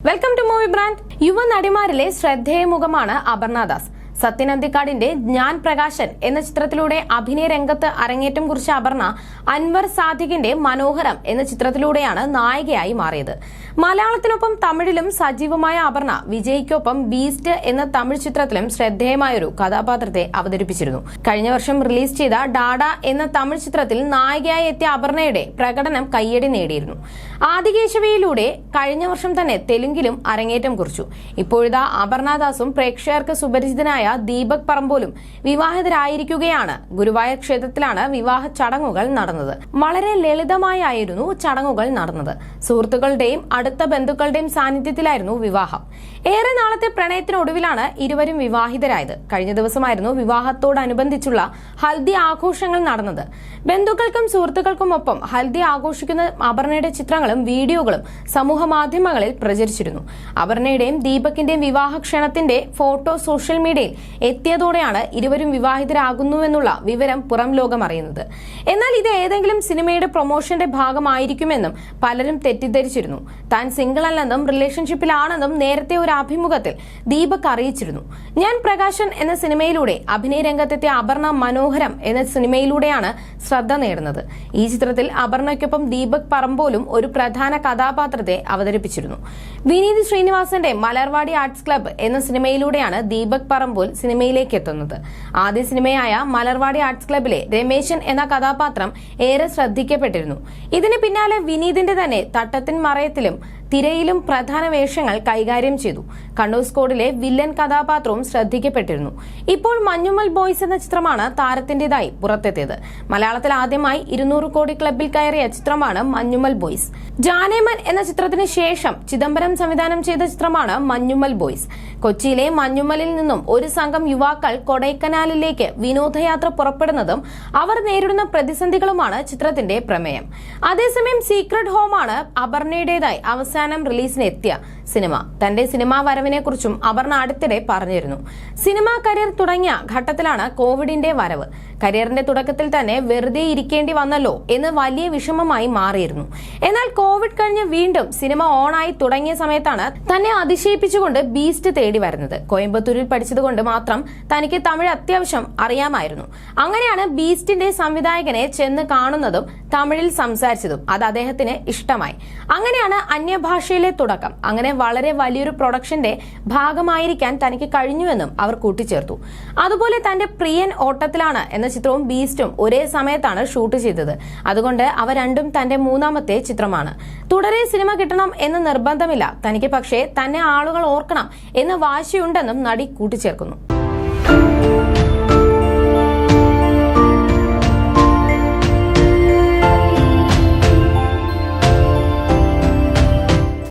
Welcome to movie brand യുവ നടിമാരിലെ ശ്രദ്ധേയ മുഖമാണ് അപർണ ദാസ് സത്യൻ അന്തിക്കാടിന്റെ ഞാൻ പ്രകാശൻ എന്ന ചിത്രത്തിലൂടെ അഭിനയ രംഗത്ത് അരങ്ങേറ്റം കുറിച്ച അപർണ അൻവർ സാദിഖിന്റെ മനോഹരം എന്ന ചിത്രത്തിലൂടെയാണ് നായികയായി മാറിയത്. മലയാളത്തിനൊപ്പം തമിഴിലും സജീവമായ അപർണ വിജയ്ക്കൊപ്പം ബീസ്റ്റ് എന്ന തമിഴ് ചിത്രത്തിലും ശ്രദ്ധേയമായൊരു കഥാപാത്രത്തെ അവതരിപ്പിച്ചിരുന്നു. കഴിഞ്ഞ വർഷം റിലീസ് ചെയ്ത ഡാഡ എന്ന തമിഴ് ചിത്രത്തിൽ നായികയായി എത്തിയ അപർണയുടെ പ്രകടനം കയ്യടി നേടിയിരുന്നു. ആദികേശവയിലൂടെ കഴിഞ്ഞ വർഷം തന്നെ തെലുങ്കിലും അരങ്ങേറ്റം കുറിച്ചു. ഇപ്പോഴത്തെ അപർണദാസും പ്രേക്ഷകർക്ക് സുപരിചിതനായ ദീപക് പറമ്പോലും വിവാഹിതരായിരിക്കുകയാണ്. ഗുരുവായൂർ ക്ഷേത്രത്തിലാണ് വിവാഹ ചടങ്ങുകൾ നടന്നത്. വളരെ ലളിതമായായിരുന്നു ചടങ്ങുകൾ നടന്നത്. സുഹൃത്തുക്കളുടെയും അടുത്ത ബന്ധുക്കളുടെയും സാന്നിധ്യത്തിലായിരുന്നു വിവാഹം. ഏറെ നാളത്തെ പ്രണയത്തിനൊടുവിലാണ് ഇരുവരും വിവാഹിതരായത്. കഴിഞ്ഞ ദിവസമായിരുന്നു വിവാഹത്തോടനുബന്ധിച്ചുള്ള ഹൽദി ആഘോഷങ്ങൾ നടന്നത്. ബന്ധുക്കൾക്കും സുഹൃത്തുക്കൾക്കും ഒപ്പം ഹൽദി ആഘോഷിക്കുന്ന അപർണയുടെ ചിത്രങ്ങളും വീഡിയോകളും സമൂഹ മാധ്യമങ്ങളിൽ പ്രചരിച്ചിരുന്നു. അപർണയുടെയും ദീപകിന്റെയും വിവാഹ ക്ഷണത്തിന്റെ ഫോട്ടോ സോഷ്യൽ മീഡിയയിൽ എത്തിയതോടെയാണ് ഇരുവരും വിവാഹിതരാകുന്നുവെന്നുള്ള വിവരം പുറം ലോകം അറിയുന്നത്. എന്നാൽ ഇത് ഏതെങ്കിലും സിനിമയുടെ പ്രൊമോഷന്റെ ഭാഗമായിരിക്കുമെന്നും പലരും തെറ്റിദ്ധരിച്ചിരുന്നു. താൻ സിംഗിൾ അല്ലെന്നും റിലേഷൻഷിപ്പിലാണെന്നും നേരത്തെ ഒരു അഭിമുഖത്തിൽ ദീപക് അറിയിച്ചിരുന്നു. ഞാൻ പ്രകാശൻ എന്ന സിനിമയിലൂടെ അഭിനയ രംഗത്തെത്തിയ അപർണ മനോഹരം എന്ന സിനിമയിലൂടെയാണ് ശ്രദ്ധ നേടുന്നത്. ഈ ചിത്രത്തിൽ അപർണയ്ക്കൊപ്പം ദീപക് പറമ്പോലും ഒരു പ്രധാന കഥാപാത്രത്തെ അവതരിപ്പിച്ചിരുന്നു. വിനീത് ശ്രീനിവാസന്റെ മലർവാടി ആർട്സ് ക്ലബ്ബ് എന്ന സിനിമയിലൂടെയാണ് ദീപക് സിനിമയിലേക്ക് എത്തുന്നത്. ആദ്യ സിനിമയായ മലർവാടി ആർട്സ് ക്ലബിലെ രമേശൻ എന്ന കഥാപാത്രം ഏറെ ശ്രദ്ധിക്കപ്പെട്ടിരുന്നു. ഇതിന് പിന്നാലെ വിനീതിന്റെ തന്നെ തട്ടത്തിൻ മറയത്തിലും തിരയിലും പ്രധാന വേഷങ്ങൾ കൈകാര്യം ചെയ്തു. കണ്ണൂർ സ്കോഡിലെ വില്ലൻ കഥാപാത്രവും ശ്രദ്ധിക്കപ്പെട്ടിരുന്നു. ഇപ്പോൾ മഞ്ഞുമൽ ബോയ്സ് എന്ന ചിത്രമാണ് താരത്തിന്റേതായി പുറത്തെത്തിയത്. മലയാളത്തിൽ ആദ്യമായി ഇരുന്നൂറ് കോടി ക്ലബിൽ കയറിയ ചിത്രമാണ് മഞ്ഞുമൽ ബോയ്സ്. ജാനേമൻ എന്ന ചിത്രത്തിന് ശേഷം ചിദംബരം സംവിധാനം ചെയ്ത ചിത്രമാണ് മഞ്ഞുമൽ ബോയ്സ്. കൊച്ചിയിലെ മഞ്ഞുമലിൽ നിന്നും ഒരു സംഘം യുവാക്കൾ കൊടൈക്കനാലിലേക്ക് വിനോദയാത്ര പുറപ്പെടുന്നതും അവർ നേരിടുന്ന പ്രതിസന്ധികളുമാണ് ചിത്രത്തിന്റെ പ്രമേയം. അതേസമയം സീക്രട്ട് ഹോമാണ് അപർണയുടേതായി അവസാനം റിലീസിന് എത്തിയ സിനിമ. തന്റെ സിനിമാ വരവിനെ കുറിച്ചും അപർണ അടുത്തിടെ പറഞ്ഞിരുന്നു. സിനിമാ കരിയർ തുടങ്ങിയ ഘട്ടത്തിലാണ് കോവിഡിന്റെ വരവ്. കരിയറിന്റെ തുടക്കത്തിൽ തന്നെ വെറുതെ ഇരിക്കേണ്ടി വന്നല്ലോ എന്ന് വലിയ വിഷമമായി മാറിയിരുന്നു. എന്നാൽ കോവിഡ് കഴിഞ്ഞ് വീണ്ടും സിനിമ ഓണായി തുടങ്ങിയ സമയത്താണ് തന്നെ അതിശയിപ്പിച്ചുകൊണ്ട് ബീസ്റ്റ് തേടി വരുന്നത്. കോയമ്പത്തൂരിൽ പഠിച്ചതുകൊണ്ട് മാത്രം തനിക്ക് തമിഴ് അത്യാവശ്യം അറിയാമായിരുന്നു. അങ്ങനെയാണ് ബീസ്റ്റിന്റെ സംവിധായകനെ ചെന്ന് കാണുന്നതും തമിഴിൽ സംസാരിച്ചതും. അത് അദ്ദേഹത്തിന് ഇഷ്ടമായി. അങ്ങനെയാണ് അന്യഭാഷയിലെ തുടക്കം. അങ്ങനെ വളരെ വലിയൊരു പ്രൊഡക്ഷന്റെ ഭാഗമായിരിക്കാൻ തനിക്ക് കഴിഞ്ഞുവെന്നും അവർ കൂട്ടിച്ചേർത്തു. അതുപോലെ തന്റെ പ്രിയൻ ഓട്ടത്തിലാണ് എന്ന ചിത്രവും ബീസ്റ്റും ഒരേ സമയത്താണ് ഷൂട്ട് ചെയ്തത്. അതുകൊണ്ട് അവ രണ്ടും തന്റെ മൂന്നാമത്തെ ചിത്രമാണ്. തുടരെ സിനിമ കിട്ടണം എന്ന് നിർബന്ധമില്ല. തനിക്ക് പക്ഷേ തന്നെ ആളുകൾ ഓർക്കണം എന്ന് വാശിയുണ്ടെന്നും നടി കൂട്ടിച്ചേർക്കുന്നു.